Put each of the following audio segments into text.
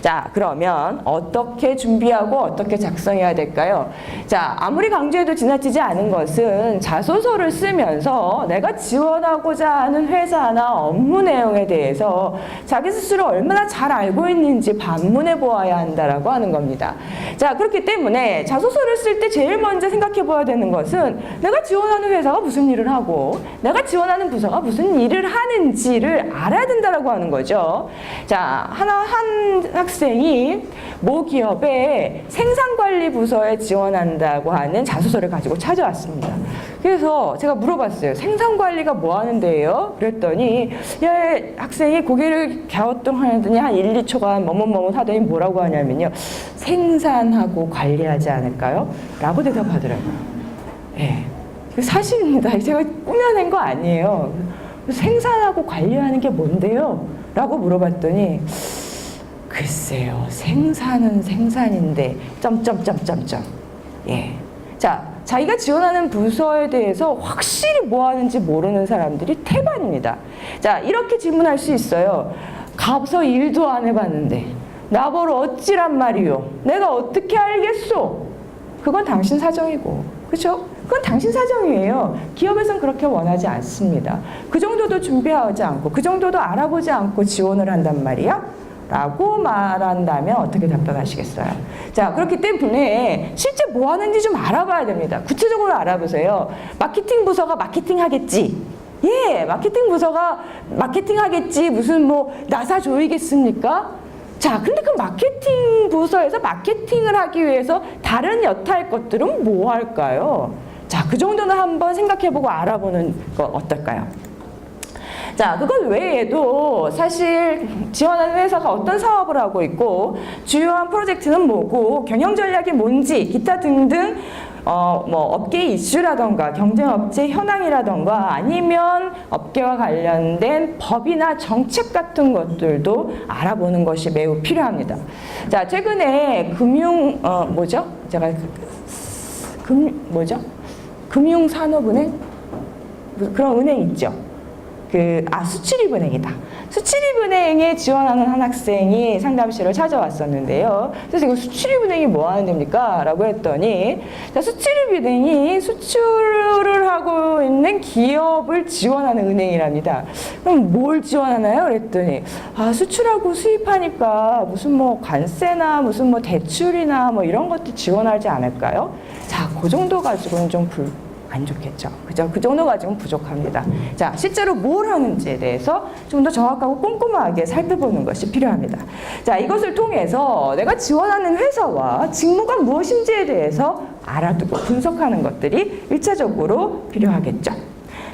자, 그러면 어떻게 준비하고 어떻게 작성해야 될까요? 자, 아무리 강조해도 지나치지 않은 것은 자소서를 쓰면서 내가 지원하고자 하는 회사나 업무 내용에 대해서 자기 스스로 얼마나 잘 알고 있는지 반문해 보아야 한다라고 하는 겁니다. 자, 그렇기 때문에 자소서를 쓸 때 제일 먼저 생각해 보아야 되는 것은 내가 지원하는 회사가 무슨 일을 하고 내가 지원하는 부서가 무슨 일을 하는지를 알아야 된다라고 하는 거죠. 자, 하나 한 학생 이 모 기업의 생산관리 부서에 지원한다고 하는 자소서를 가지고 찾아왔습니다. 그래서 제가 물어봤어요. 생산관리가 뭐 하는데요? 그랬더니 예, 학생이 고개를 갸우뚱하더니 한 1, 2초간 머뭇머뭇 하더니 뭐라고 하냐면요. 생산하고 관리하지 않을까요? 라고 대답하더라고요. 예. 그 사실입니다. 제가 꾸며낸 거 아니에요. 생산하고 관리하는 게 뭔데요? 라고 물어봤더니 글쎄요. 생산은 생산인데 점점점점점. 예. 자, 자기가 지원하는 부서에 대해서 확실히 뭐 하는지 모르는 사람들이 태반입니다. 자, 이렇게 질문할 수 있어요. 가서 일도 안 해봤는데 나보러 어찌란 말이요? 내가 어떻게 알겠소? 그건 당신 사정이고, 그렇죠? 그건 당신 사정이에요. 기업에선 그렇게 원하지 않습니다. 그 정도도 준비하지 않고, 그 정도도 알아보지 않고 지원을 한단 말이야? 라고 말한다면 어떻게 답변하시겠어요? 자, 그렇기 때문에 실제 뭐 하는지 좀 알아봐야 됩니다. 구체적으로 알아보세요. 마케팅 부서가 마케팅 하겠지. 예, 마케팅 부서가 마케팅 하겠지. 무슨 뭐 나사 조이겠습니까? 자, 근데 그 마케팅 부서에서 마케팅을 하기 위해서 다른 여타의 것들은 뭐 할까요? 자, 그 정도는 한번 생각해보고 알아보는 거 어떨까요? 자, 그것 외에도 사실 지원하는 회사가 어떤 사업을 하고 있고 주요한 프로젝트는 뭐고 경영 전략이 뭔지 기타 등등 어, 뭐 업계 이슈라던가 경쟁 업체 현황이라던가 아니면 업계와 관련된 법이나 정책 같은 것들도 알아보는 것이 매우 필요합니다. 자, 최근에 금융 어 뭐죠? 제가 금 뭐죠? 금융산업은행 그런 은행 있죠. 그, 아, 수출입은행이다. 수출입은행에 지원하는 한 학생이 상담실을 찾아왔었는데요. 그래서 이거 수출입은행이 뭐 하는 데입니까? 라고 했더니, 자, 수출입은행이 수출을 하고 있는 기업을 지원하는 은행이랍니다. 그럼 뭘 지원하나요? 그랬더니, 아, 수출하고 수입하니까 무슨 뭐 관세나 무슨 뭐 대출이나 뭐 이런 것도 지원하지 않을까요? 자, 그 정도 가지고는 좀 불, 안 좋겠죠. 그죠? 그 정도 가지고는 부족합니다. 자, 실제로 뭘 하는지에 대해서 좀 더 정확하고 꼼꼼하게 살펴보는 것이 필요합니다. 자, 이것을 통해서 내가 지원하는 회사와 직무가 무엇인지에 대해서 알아두고 분석하는 것들이 일차적으로 필요하겠죠.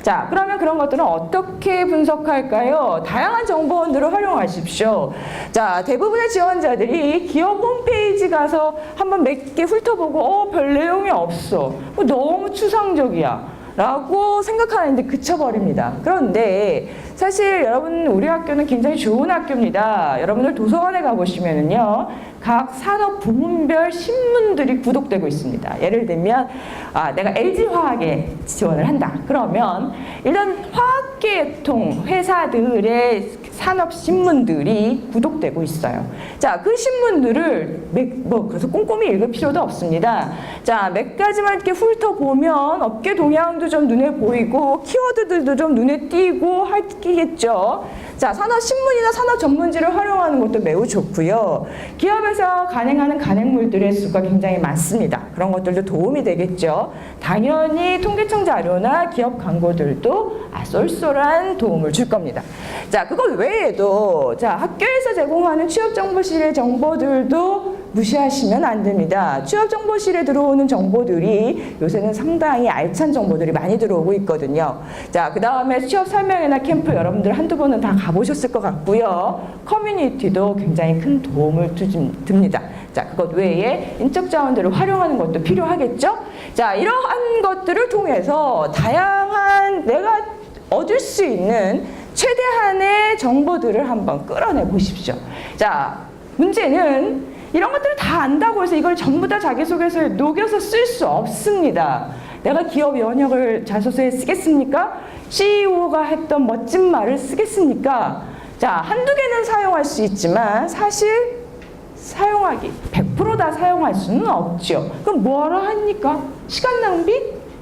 자, 그러면 그런 것들은 어떻게 분석할까요? 다양한 정보원들을 활용하십시오. 자, 대부분의 지원자들이 기업 홈페이지 가서 한번 몇 개 훑어보고, 어, 별 내용이 없어. 어, 너무 추상적이야. 라고 생각하는데 그쳐버립니다. 그런데 사실 여러분 우리 학교는 굉장히 좋은 학교입니다. 여러분들 도서관에 가보시면은요. 각 산업 부문별 신문들이 구독되고 있습니다. 예를 들면 아, 내가 LG화학에 지원을 한다. 그러면 일단 화학계통 회사들의 산업 신문들이 구독되고 있어요. 자, 그 신문들을 몇, 뭐 그래서 꼼꼼히 읽을 필요도 없습니다. 자, 몇 가지만 이렇게 훑어보면 업계 동향도 좀 눈에 보이고 키워드들도 좀 눈에 띄고 하겠죠. 자, 산업 신문이나 산업 전문지를 활용하는 것도 매우 좋고요. 기업에서 간행하는 간행물들의 수가 굉장히 많습니다. 그런 것들도 도움이 되겠죠. 당연히 통계청 자료나 기업 광고들도 아, 쏠쏠한 도움을 줄 겁니다. 자, 그것 외에도 자, 학교에서 제공하는 취업 정보실의 정보들도 무시하시면 안 됩니다. 취업 정보실에 들어오는 정보들이 요새는 상당히 알찬 정보들이 많이 들어오고 있거든요. 자, 그 다음에 취업 설명회나 캠프 여러분들 한두 번은 다 가보셨을 것 같고요. 커뮤니티도 굉장히 큰 도움을 듭니다. 자, 그것 외에 인적 자원들을 활용하는 것도 필요하겠죠? 자, 이러한 것들을 통해서 다양한 내가 얻을 수 있는 최대한의 정보들을 한번 끌어내 보십시오. 자, 문제는 이런 것들을 다 안다고 해서 이걸 전부 다 자기소개서에 녹여서 쓸 수 없습니다. 내가 기업 연역을 자소서에 쓰겠습니까? CEO가 했던 멋진 말을 쓰겠습니까? 자, 한두 개는 사용할 수 있지만 사실 사용하기 100%다 사용할 수는 없죠. 그럼 뭐하러 합니까? 시간 낭비?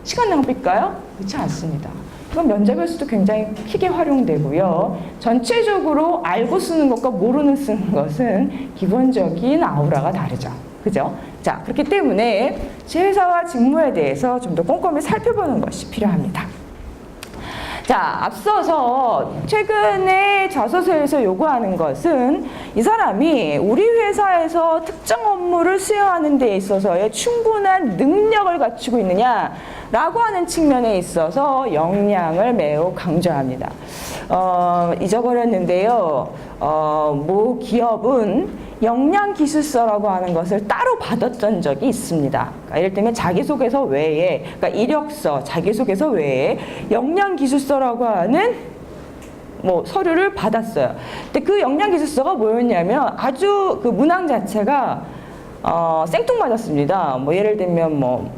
시간 낭비일까요? 그렇지 않습니다. 그럼 면접에서도 굉장히 크게 활용되고요. 전체적으로 알고 쓰는 것과 모르는 쓰는 것은 기본적인 아우라가 다르죠. 그죠? 자, 그렇기 때문에 제 회사와 직무에 대해서 좀 더 꼼꼼히 살펴보는 것이 필요합니다. 자, 앞서서 최근에 자소서에서 요구하는 것은 이 사람이 우리 회사에서 특정 업무를 수행하는 데 있어서의 충분한 능력을 갖추고 있느냐 라고 하는 측면에 있어서 역량을 매우 강조합니다. 어, 잊어버렸는데요. 어, 모 기업은 역량 기술서라고 하는 것을 따로 받았던 적이 있습니다. 그러니까 이를테면 자기소개서 외에, 그러니까 이력서, 자기소개서 외에 역량 기술서라고 하는 뭐 서류를 받았어요. 근데 그 역량 기술서가 뭐였냐면 아주 그 문항 자체가 어, 생뚱맞았습니다. 뭐 예를 들면 뭐,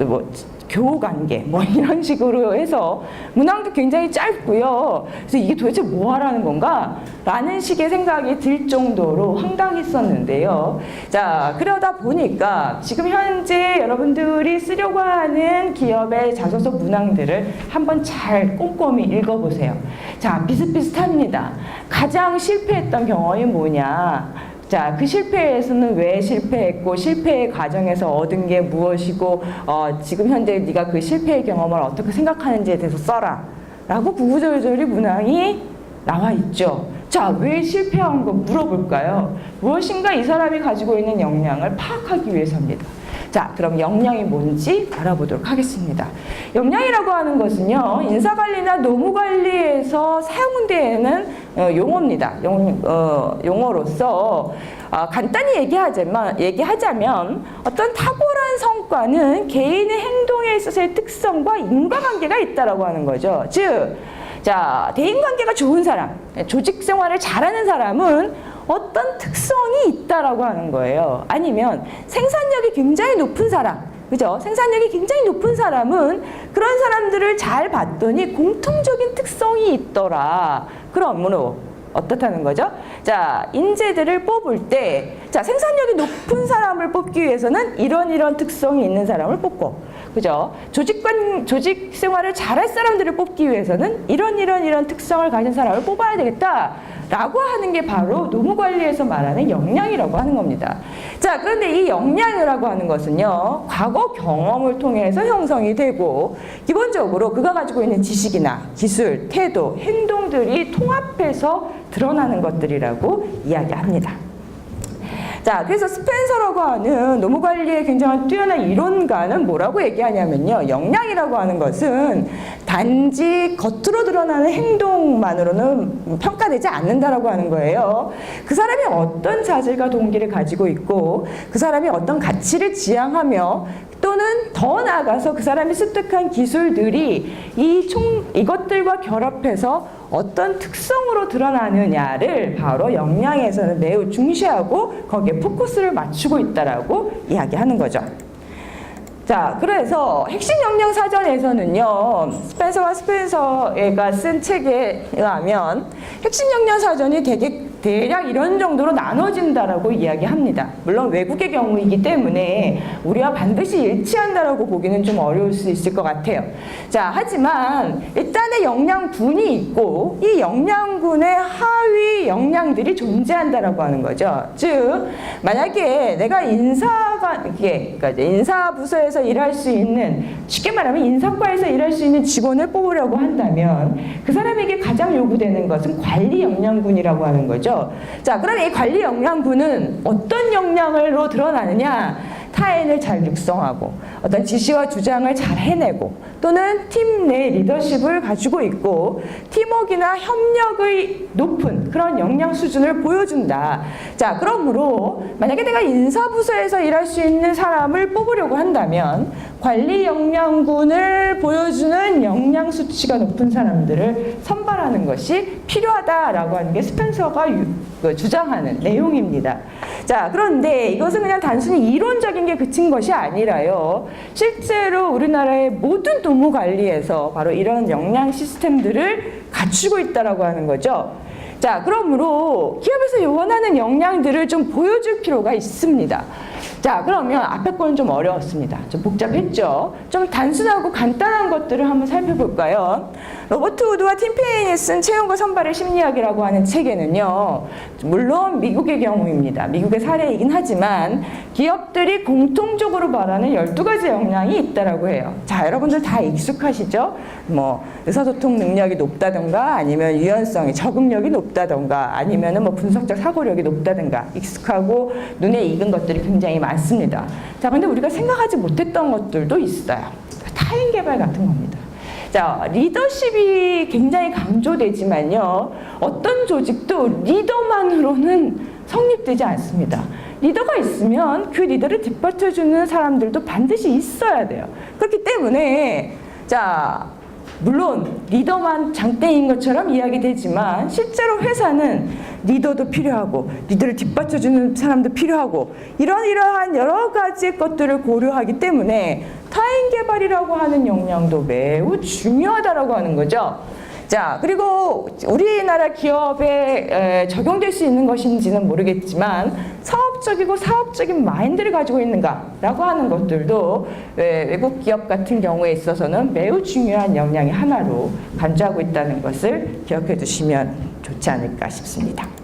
뭐 교우관계 뭐 이런 식으로 해서 문항도 굉장히 짧고요. 그래서 이게 도대체 뭐 하라는 건가? 라는 식의 생각이 들 정도로 황당했었는데요. 자, 그러다 보니까 지금 현재 여러분들이 쓰려고 하는 기업의 자소서 문항들을 한번 잘 꼼꼼히 읽어보세요. 자, 비슷비슷합니다. 가장 실패했던 경험이 뭐냐? 자, 그 실패에서는 왜 실패했고 실패의 과정에서 얻은 게 무엇이고 어, 지금 현재 네가 그 실패의 경험을 어떻게 생각하는지에 대해서 써라. 라고 구구절절히 문항이 나와 있죠. 자, 왜 실패한 거 물어볼까요? 무엇인가 이 사람이 가지고 있는 역량을 파악하기 위해서입니다. 자, 그럼 역량이 뭔지 알아보도록 하겠습니다. 역량이라고 하는 것은요, 인사관리나 노무관리에서 사용되는 어, 용어입니다. 용, 어, 용어로서 어, 간단히 얘기하자면, 얘기하자면 어떤 탁월한 성과는 개인의 행동에 있어서의 특성과 인과관계가 있다라고 하는 거죠. 즉, 자, 대인관계가 좋은 사람, 조직 생활을 잘하는 사람은 어떤 특성이 있다라고 하는 거예요. 아니면 생산력이 굉장히 높은 사람, 그죠? 생산력이 굉장히 높은 사람은 그런 사람들을 잘 봤더니 공통적인 특성이 있더라. 그러므로 어떻다는 거죠? 자, 인재들을 뽑을 때, 자, 생산력이 높은 사람을 뽑기 위해서는 이런 이런 특성이 있는 사람을 뽑고, 그죠? 조직관, 조직 생활을 잘할 사람들을 뽑기 위해서는 이런 이런 이런 특성을 가진 사람을 뽑아야 되겠다. 라고 하는 게 바로 노무 관리에서 말하는 역량이라고 하는 겁니다. 자, 그런데 이 역량이라고 하는 것은요, 과거 경험을 통해서 형성이 되고, 기본적으로 그가 가지고 있는 지식이나 기술, 태도, 행동들이 통합해서 드러나는 것들이라고 이야기합니다. 자, 그래서 스펜서라고 하는 노무 관리에 굉장히 뛰어난 이론가는 뭐라고 얘기하냐면요. 역량이라고 하는 것은 단지 겉으로 드러나는 행동만으로는 평가되지 않는다라고 하는 거예요. 그 사람이 어떤 자질과 동기를 가지고 있고 그 사람이 어떤 가치를 지향하며 또는 더 나아가서 그 사람이 습득한 기술들이 이 총 이것들과 결합해서 어떤 특성으로 드러나느냐를 바로 역량에서는 매우 중시하고 거기에 포커스를 맞추고 있다라고 이야기하는 거죠. 자, 그래서 핵심 역량 사전에서는요, 스펜서와 스펜서가 쓴 책에 의하면 핵심 역량 사전이 되게 대략 이런 정도로 나눠진다라고 이야기합니다. 물론 외국의 경우이기 때문에 우리와 반드시 일치한다라고 보기는 좀 어려울 수 있을 것 같아요. 자, 하지만 일단의 역량군이 있고 이 역량군의 하위 역량들이 존재한다라고 하는 거죠. 즉, 만약에 내가 이게 그러니까 이제 인사 부서에서 일할 수 있는 쉽게 말하면 인사과에서 일할 수 있는 직원을 뽑으려고 한다면 그 사람에게 가장 요구되는 것은 관리 역량군이라고 하는 거죠. 자, 그럼 이 관리 역량군은 어떤 역량으로 드러나느냐? 타인을 잘 육성하고 어떤 지시와 주장을 잘 해내고 또는 팀 내 리더십을 가지고 있고 팀워크나 협력의 높은 그런 역량 수준을 보여준다. 자, 그러므로 만약에 내가 인사부서에서 일할 수 있는 사람을 뽑으려고 한다면 관리 역량군을 보여주는 역량 수치가 높은 사람들을 선발하는 것이 필요하다라고 하는 게 스펜서가 유, 그 주장하는 내용입니다. 자, 그런데 이것은 그냥 단순히 이론적인 게 그친 것이 아니라요. 실제로 우리나라의 모든 노무 관리에서 바로 이런 역량 시스템들을 갖추고 있다라고 하는 거죠. 자, 그러므로 기업에서 원하는 역량들을 좀 보여줄 필요가 있습니다. 자, 그러면 앞에 거는 좀 어려웠습니다. 좀 복잡했죠? 좀 단순하고 간단한 것들을 한번 살펴볼까요? 로버트 우드와 팀 페인이 쓴 채용과 선발의 심리학이라고 하는 책에는요, 물론 미국의 경우입니다. 미국의 사례이긴 하지만 기업들이 공통적으로 말하는 12가지 역량이 있다라고 해요. 자, 여러분들 다 익숙하시죠? 뭐, 의사소통 능력이 높다던가 아니면 유연성이 적응력이 높다던가 아니면은 뭐 분석적 사고력이 높다던가 익숙하고 눈에 익은 것들이 굉장히 많 습니다. 자, 근데 우리가 생각하지 못했던 것들도 있어요. 타인 개발 같은 겁니다. 자, 리더십이 굉장히 강조되지만요. 어떤 조직도 리더만으로는 성립되지 않습니다. 리더가 있으면 그 리더를 뒷받쳐주는 사람들도 반드시 있어야 돼요. 그렇기 때문에, 자, 물론 리더만 장땡인 것처럼 이야기되지만 실제로 회사는 리더도 필요하고 리더를 뒷받쳐주는 사람도 필요하고 이런 이러한 여러 가지 것들을 고려하기 때문에 타인 개발이라고 하는 역량도 매우 중요하다라고 하는 거죠. 자, 그리고 우리나라 기업에 에, 적용될 수 있는 것인지는 모르겠지만 사업적이고 사업적인 마인드를 가지고 있는가라고 하는 것들도 에, 외국 기업 같은 경우에 있어서는 매우 중요한 역량의 하나로 간주하고 있다는 것을 기억해 두시면 좋지 않을까 싶습니다.